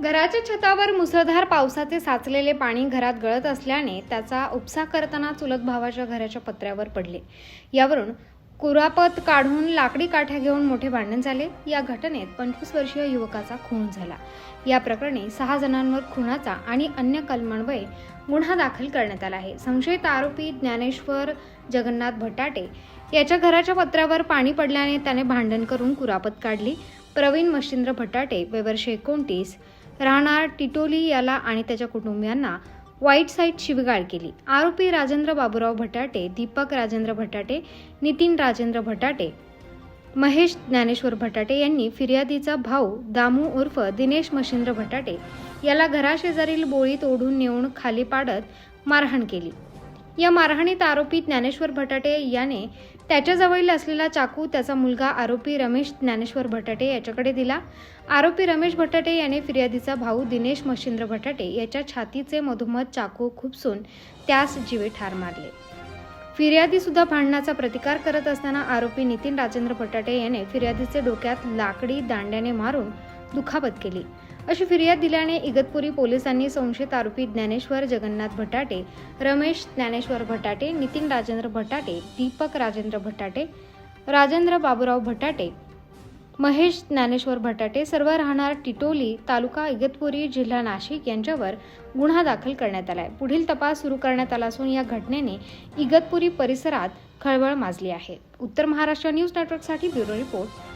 घराच्या छतावर मुसळधार पावसाचे साचलेले पाणी घरात गळत असल्याने त्याचा उपसा करताना चुलत भावाच्या घराच्या पत्र्यावर पडले. यावरून कुरापत काढून लाकडी काठ्या घेऊन मोठे भांडण झाले. या घटनेत पंचवीस वर्षीय युवकाचा खून झाला. या प्रकरणी सहा जणांवर खुनाचा आणि अन्य कलमान्वये गुन्हा दाखल करण्यात आला आहे. संशयित आरोपी ज्ञानेश्वर जगन्नाथ भटाटे याच्या घराच्या पत्र्यावर पाणी पडल्याने त्याने भांडण करून कुरापत काढली. प्रवीण मशिंद्र भटाटे वय वर्ष एकोणतीस राहणार टिटोली याला आणि त्याच्या कुटुंबियांना वाईट साईट शिवीगाळ केली. आरोपी राजेंद्र बाबूराव भटाटे दीपक राजेंद्र भटाटे नितीन राजेंद्र भटाटे महेश ज्ञानेश्वर भटाटे यांनी फिर्यादीचा भाऊ दामू उर्फ दिनेश मशिंद्र भटाटे याला घराशेजारील बोळीत ओढून नेऊन खाली पाडत मारहाण केली. या मारहाणीत आरोपी ज्ञानेश्वर भटाटे याने त्याच्याजवळील असलेला चाकू त्याचा मुलगा आरोपी रमेश ज्ञानेश्वर भटाटे याच्याकडे दिला. आरोपी रमेश भटाटे याने फिर्यादीचा भाऊ दिनेश मशिंद्र भटाटे याच्या छातीचे मधोमध चाकू खुपसून त्यास जीवे ठार मारले. फिर्यादीसुद्धा भांडणाचा प्रतिकार करत असताना आरोपी नितीन राजेंद्र भटाटे याने फिर्यादीचे डोक्यात लाकडी दांड्याने मारून दुखापत केली. अशी फिर्याद दिल्याने इगतपुरी पोलिसांनी संशयित आरोपी ज्ञानेश्वर जगन्नाथ भटाटे रमेश ज्ञानेश्वर भटाटे नितीन राजेंद्र भटाटे दीपक राजेंद्र भटाटे राजेंद्र बाबूराव भटाटे महेश ज्ञानेश्वर भटाटे सर्व राहणार टिटोली तालुका इगतपुरी जिल्हा नाशिक यांच्यावर गुन्हा दाखल करण्यात आला आहे पुढील तपास सुरू करण्यात आला असून या घटनेने इगतपुरी परिसरात खळबळ माजली आहे. उत्तर महाराष्ट्र न्यूज नेटवर्कसाठी bureau report.